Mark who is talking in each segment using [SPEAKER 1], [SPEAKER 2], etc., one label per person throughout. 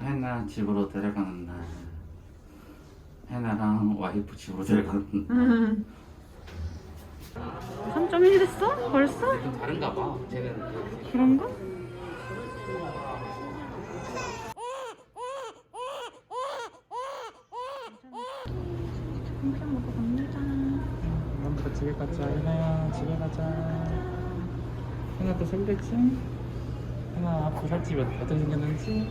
[SPEAKER 1] 해나 집으로 데려가는 날 해나랑 와이프 집으로 데려가는 날
[SPEAKER 2] 음. 3.1 됐어? 벌써?
[SPEAKER 1] 좀 다른가 봐 쟤는
[SPEAKER 2] 그런가? 함께 먹어 갑니다.
[SPEAKER 3] 그럼 집에 가자 해나야 집에 가자 해나 또 설레지? 앞으로 살집 어떻게 생겼는지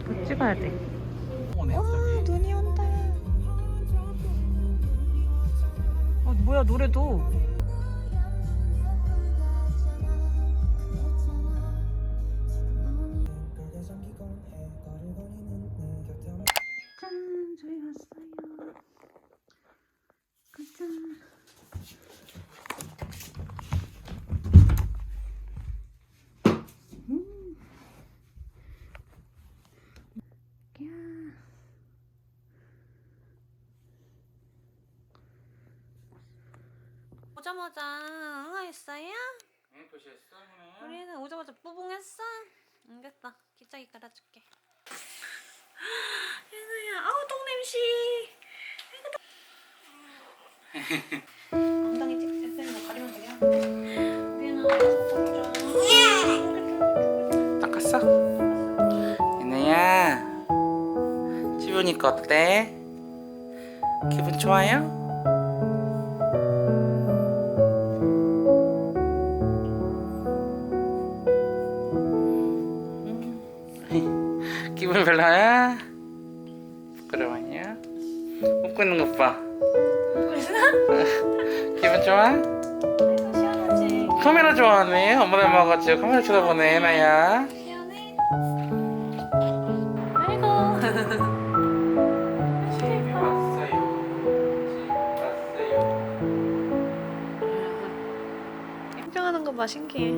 [SPEAKER 2] 이거 찍어야 돼.
[SPEAKER 3] 오네
[SPEAKER 2] 와 눈이 온다. 어 뭐야 노래도. 오자마자 응아했어요?
[SPEAKER 3] 응 표시했어 해나야?
[SPEAKER 2] 우리는 오자마자 뿌붕했어? 알겠다 기저귀 깔아줄게 예나야 아우 똥냄새 엉덩이 찍찍 가리면 돼요 좀
[SPEAKER 3] 닦았어? 해나야 집 오니까 어때? 기분 좋아요? 기분 별로야? 부끄러워요? 웃고 있는 것 봐. 기분 좋아?
[SPEAKER 2] 시원하지
[SPEAKER 3] 카메라 좋아하네. 엄마 닮아가지고 카메라 쳐다보네, 나야.
[SPEAKER 2] 시원해 아이고
[SPEAKER 3] 집에 왔어요. 집에 왔어요.
[SPEAKER 2] 캠핑하는 거 봐 신기해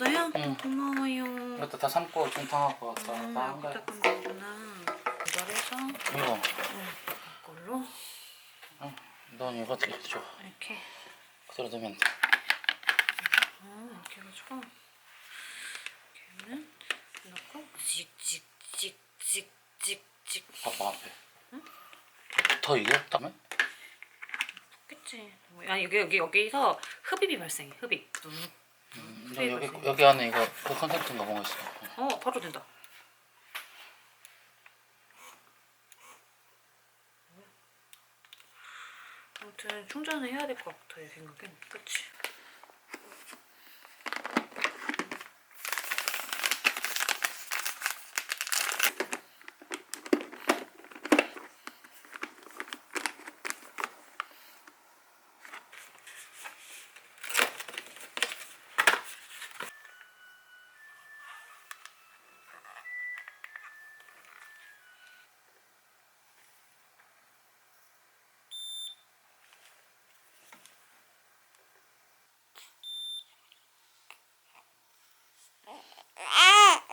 [SPEAKER 2] 잘 소독해줬어요?
[SPEAKER 3] 응.
[SPEAKER 2] 고마워요
[SPEAKER 3] 이것도 다 삶고 중탕하고 왔다.
[SPEAKER 2] 음,
[SPEAKER 3] 나한 거야.
[SPEAKER 2] 부탁한 거구나 이거해서
[SPEAKER 3] 이거.
[SPEAKER 2] 이걸로
[SPEAKER 3] 응. 넌 이거 어떻게 해줘?
[SPEAKER 2] 이렇게
[SPEAKER 3] 그대로 두면 돼.
[SPEAKER 2] 어, 이렇게 해가지고 이렇게는 넣고 찍찍찍찍찍찍
[SPEAKER 3] 봐봐 앞에. 더 이겨? 다음에?
[SPEAKER 2] 그치 아니 여기 여기 여기서 흡입이 발생해 흡입
[SPEAKER 3] 음, 너 여기 여기 안에 이거 그 컨센트인가 뭐가 있어.
[SPEAKER 2] 어 바로 된다. 아무튼 충전을 해야 될 것 같아 내 생각엔. 더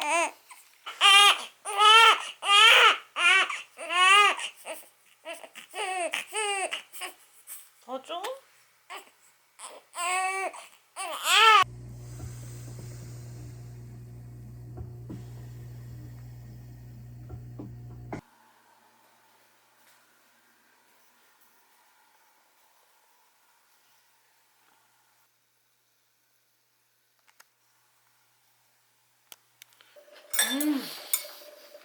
[SPEAKER 2] eh. 음,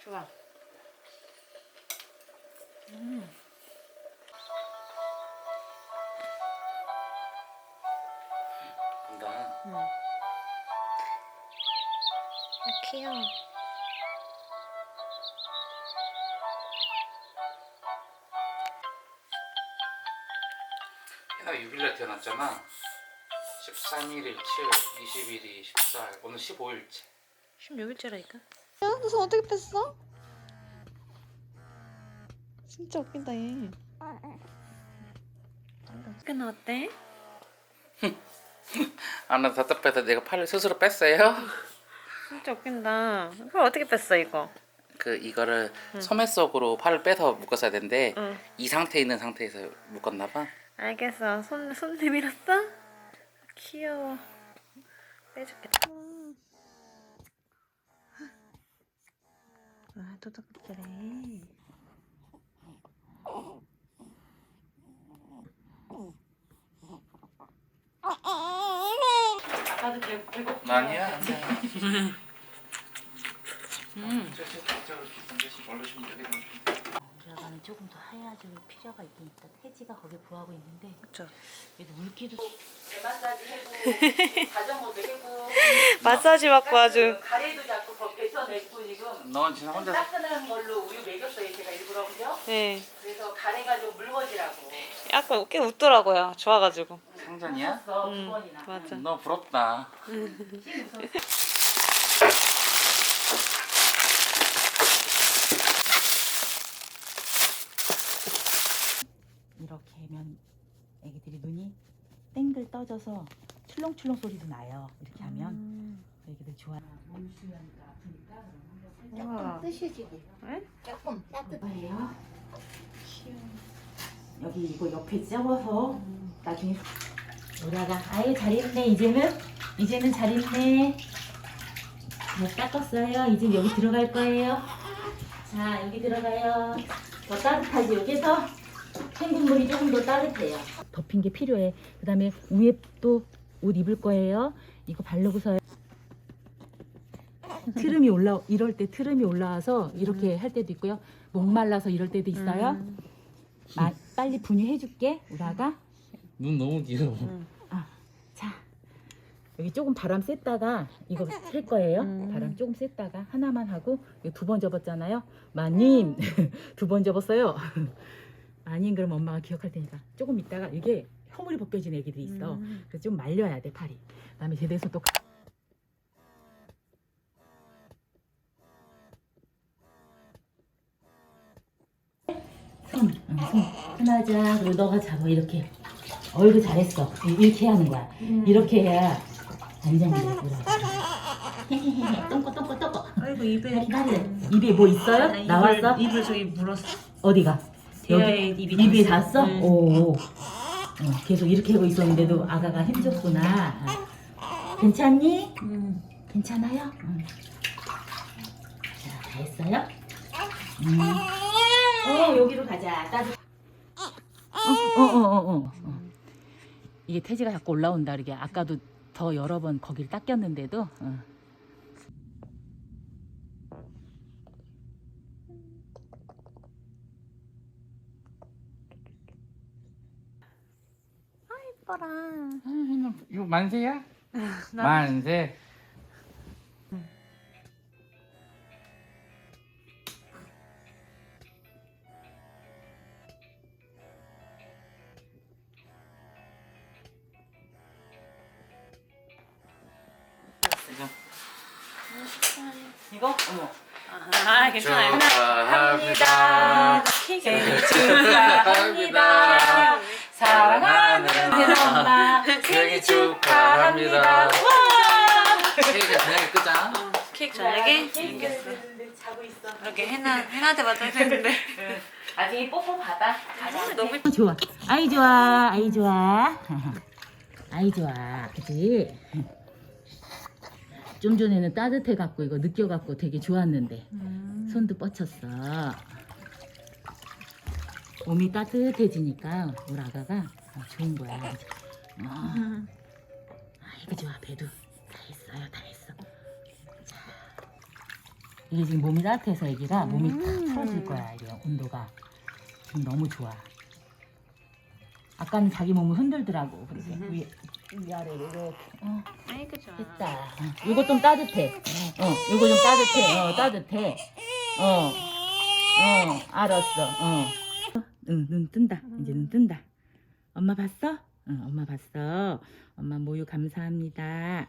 [SPEAKER 2] 좋아.
[SPEAKER 3] 간다.
[SPEAKER 2] 응. 아, 귀여워.
[SPEAKER 3] 해나 해나 6일날 태어났잖아 13일 7 21이 14 오늘 15일째
[SPEAKER 2] 16일째라니까.
[SPEAKER 4] 야, 너 손 어떻게 뺐어? 진짜 웃긴다 얘.
[SPEAKER 2] 어떻게 나왔대?
[SPEAKER 3] 아나 답답해서 내가 팔을 스스로 뺐어요
[SPEAKER 2] 진짜 웃긴다. 그걸 어떻게 뺐어 이거?
[SPEAKER 3] 그 이거를 소매 속으로 팔을 빼서 묶었어야 되는데
[SPEAKER 2] 응.
[SPEAKER 3] 이 상태에 있는 상태에서 묶었나 봐
[SPEAKER 2] 알겠어. 손, 손 내밀었어? 귀여워. 빼줄게. 아, 도둑들해. 아까도 배, 배고프
[SPEAKER 3] 아니야
[SPEAKER 5] 들어가면 조금 더 하얘질 필요가 있긴 있다. 태지가 거기에 부하고 있는데
[SPEAKER 2] 그쵸.
[SPEAKER 5] 얘도 물기도
[SPEAKER 2] 마사지 받고 아주.
[SPEAKER 5] 가래도 자꾸 거- 뱉어내고 지금
[SPEAKER 3] 넌 진짜 혼자
[SPEAKER 5] 따끈한 걸로 우유 먹였어요 제가 일부러 그죠?
[SPEAKER 2] 네.
[SPEAKER 5] 그래서 가래가 좀 물거지라고
[SPEAKER 2] 약간 꽤 웃더라고요. 좋아가지고.
[SPEAKER 3] 상전이야?
[SPEAKER 5] 써
[SPEAKER 2] 음,
[SPEAKER 5] 두 번이나
[SPEAKER 2] 맞아.
[SPEAKER 3] 너 부럽다
[SPEAKER 5] 이렇게 하면 애기들이 눈이 땡글 떠져서 출렁출렁 소리도 나요. 이렇게 하면
[SPEAKER 2] 음.
[SPEAKER 5] 애기들 좋아. 몸 수유하니까 아프니까
[SPEAKER 2] 우와.
[SPEAKER 4] 뜨시지고.
[SPEAKER 2] 네?
[SPEAKER 4] 조금 따뜻.
[SPEAKER 5] 뭐예요? 여기 이거 옆에 접어서 나중에 우라가 아유 잘 있네 이제는 이제는 잘 있네 잘 닦았어요 이제 여기 들어갈 거예요 자 여기 들어가요 더 따뜻하지 여기서 생국물이 조금 더 따뜻해요 덮인 게 필요해 그 다음에 위에 또 옷 입을 거예요 이거 바르고서 트름이 올라 이럴 때 트름이 올라와서 이렇게 할 때도 있고요. 목말라서 이럴 때도 있어요.
[SPEAKER 2] 음.
[SPEAKER 5] 마, 빨리 분유해줄게 우라가.
[SPEAKER 3] 눈 너무 길어.
[SPEAKER 5] 자. 여기 조금 바람 쐈다가 이거 셀 거예요.
[SPEAKER 2] 음.
[SPEAKER 5] 바람 조금 쐈다가 하나만 하고 두 번 접었잖아요. 마님. 두 번 접었어요. 마님 그럼 엄마가 기억할 테니까 조금 있다가 이게 허물이 벗겨진 애기들이 있어.
[SPEAKER 2] 음.
[SPEAKER 5] 그래서 좀 말려야 돼 팔이. 그다음에 제대로 또 가- 손, 응, 손 하나 자 그리고 너가 잡아 이렇게 어이구 잘했어 이렇게 하는 거야 이렇게 해야 돌아 똥꼬 똥꼬 똥꼬
[SPEAKER 2] 아이고 입에
[SPEAKER 5] 기다려 입에 뭐 있어요? 나왔어?
[SPEAKER 2] 입을 저기 물었어.
[SPEAKER 5] 어디가? 여기?
[SPEAKER 2] 입이
[SPEAKER 5] 입이
[SPEAKER 2] 닿았어. 응.
[SPEAKER 5] 오, 오. 어, 계속 이렇게 하고 있었는데도 아가가 힘줬구나 아. 괜찮니?
[SPEAKER 2] 음.
[SPEAKER 5] 괜찮아요? 응. 자, 다 했어요? 음. 어, 여기로 가자. 따뜻. 어, 어, 어, 어, 어. 어. 이게 태지가 자꾸 올라온다. 이게 아까도 더 여러 번 거기를 닦였는데도. 어.
[SPEAKER 2] 이뻐라.
[SPEAKER 3] 이거 만세야? 만세
[SPEAKER 5] 이거? 어머.
[SPEAKER 2] 아 괜찮아요.
[SPEAKER 3] 축하합니다
[SPEAKER 2] 생일
[SPEAKER 3] 축하합니다.
[SPEAKER 5] 사랑하는 엄마
[SPEAKER 3] 생일 축하합니다 케이크 저녁에 끄자
[SPEAKER 2] 케이크 저녁에.
[SPEAKER 5] 자고 있어.
[SPEAKER 2] 이렇게 해나 해나한테 되는데.
[SPEAKER 5] 나중에 뽀뽀 받아.
[SPEAKER 2] 아, 너무
[SPEAKER 5] 좋아. 아이 좋아. 아이 좋아. 아이 좋아. 그지? 좀 전에는 따뜻해 갖고 이거 느껴 갖고 되게 좋았는데 손도 뻗쳤어. 몸이 따뜻해지니까 우리 아가가 어, 좋은 거야. 어. 아이고 좋아. 배도 다 했어요. 다 했어. 자, 이게 지금 몸이 따뜻해서 애기가 몸이 탁 풀어질 거야. 이게 온도가 지금 너무 좋아. 아까는 자기 몸을 흔들더라고. 그래서 위, 위아래로 이렇게. 어,
[SPEAKER 2] 아이고 좋아.
[SPEAKER 5] 됐다. 어, 이거 좀 따뜻해. 어, 이거 좀 따뜻해. 어, 따뜻해. 어, 어, 알았어. 어. 응, 눈 뜬다. 이제 눈 뜬다. 엄마 봤어? 응, 엄마 봤어. 엄마 모유 감사합니다.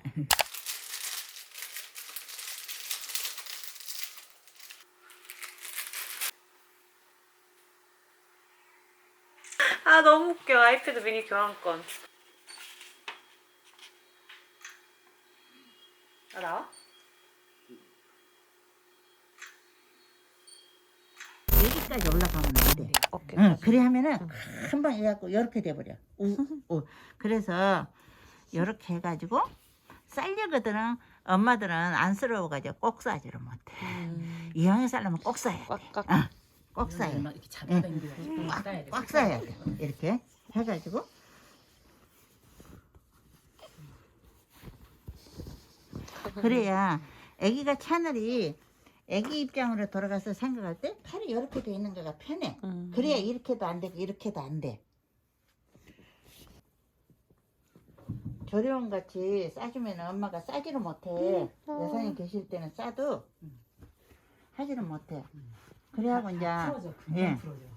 [SPEAKER 2] 아 너무 웃겨 아이패드 미니 교환권 아 나와?
[SPEAKER 6] 여기까지 올라가면 안 돼.
[SPEAKER 2] 오케이
[SPEAKER 6] 응, 그래 하면은 금방 해갖고 이렇게 돼버려. 우, 우. 그래서 이렇게 해가지고 쌀려거들은 엄마들은 안쓰러워가지고 꼭 싸지를 못해. 이왕에 쌀려면 꼭 싸야 돼.
[SPEAKER 2] 꽉꽉
[SPEAKER 6] 응, 꼭 싸야 돼.
[SPEAKER 5] 이렇게 잡아당기고
[SPEAKER 6] 꽉, 꽉 싸야 돼. 이렇게 해가지고 그래야 아기가 차늘이 아기 입장으로 돌아가서 생각할 때 팔이 이렇게 돼 있는 거가 편해. 그래야 이렇게도 안 되고 이렇게도 안 돼. 조리원 같이 싸주면 엄마가 싸지를 못해. 여사님 계실 때는 싸도 하지를 못해. 그래하고 이제 예.
[SPEAKER 3] 젓가락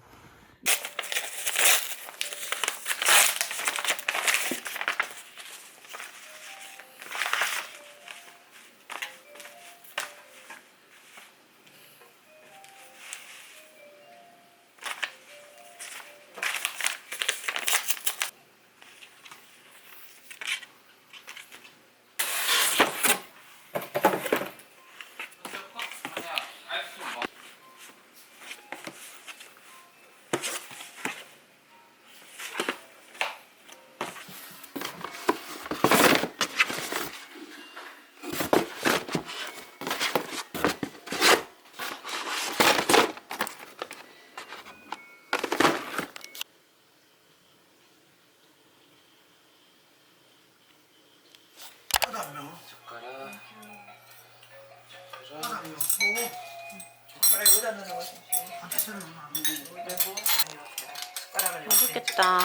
[SPEAKER 2] 맛있겠다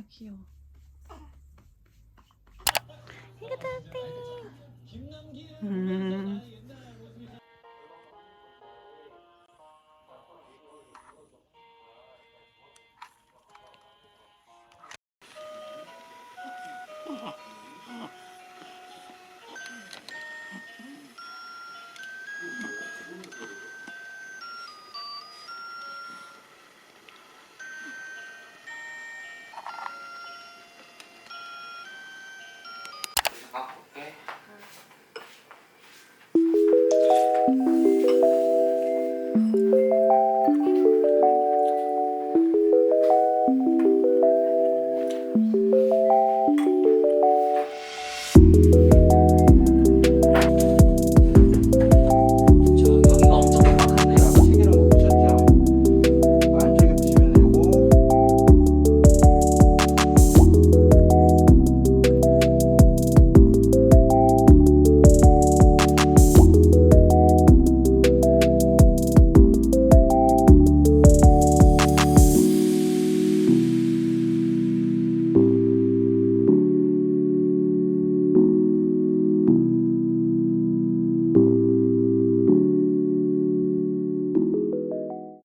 [SPEAKER 4] 아 귀여워. 이거 다 음.
[SPEAKER 3] 갖고 올게